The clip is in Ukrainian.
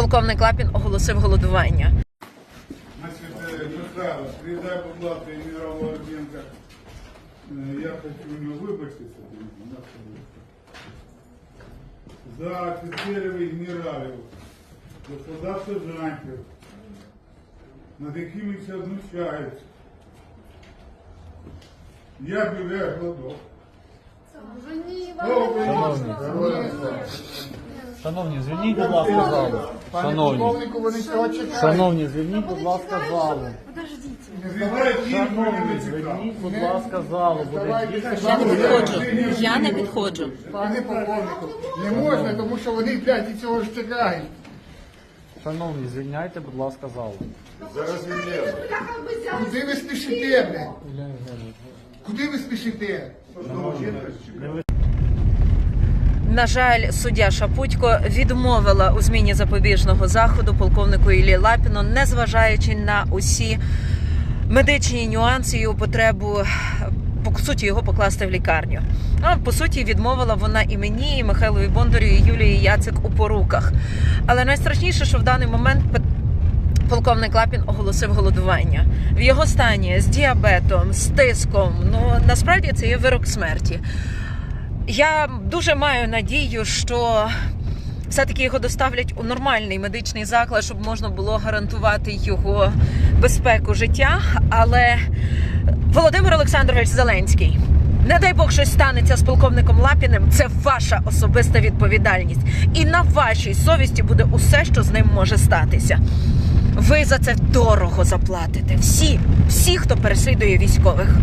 Полковник Лапін оголосив голодування. Михайло, передай, будь ласка, генерал Володенко. Э, Я хочу у него вибачитися. За офіцерів і генералів, солдат сержантів, над якими це знущаються. Я об'являю голодок. Шановні, звільніть, будь ласка, залу. Шановні, Полковнику вони цього чекають. шановні, звільніть, будь ласка, залу. Кілька Шановні, звільніть, будь ласка, залу. Буде більше Я не підходжу. Я не підходжу. Пане полковнику, не можна, тому що вони блядь, і цього ж чекають. Шановні, звільняйте, будь ласка, залу. Куди ви спішите, блядь? Куди ви спішите? На жаль, суддя Шапутько відмовила у зміні запобіжного заходу полковнику Іллі Лапіну, незважаючи на усі медичні нюанси і потребу по суті його покласти в лікарню. А по суті, відмовила вона і мені, і Михайлові Бондарю, і Юлії Яцик у поруках. Але найстрашніше, що в даний момент полковник Лапін оголосив голодування в його стані з діабетом, з тиском. Ну насправді це є вирок смерті. Я дуже маю надію, що все-таки його доставлять у нормальний медичний заклад, щоб можна було гарантувати його безпеку життя. Але Володимир Олександрович Зеленський. Не дай Бог щось станеться з полковником Лапіним. Це ваша особиста відповідальність, і на вашій совісті буде усе, що з ним може статися. Ви за це дорого заплатите. Всі, всі, хто переслідує військових.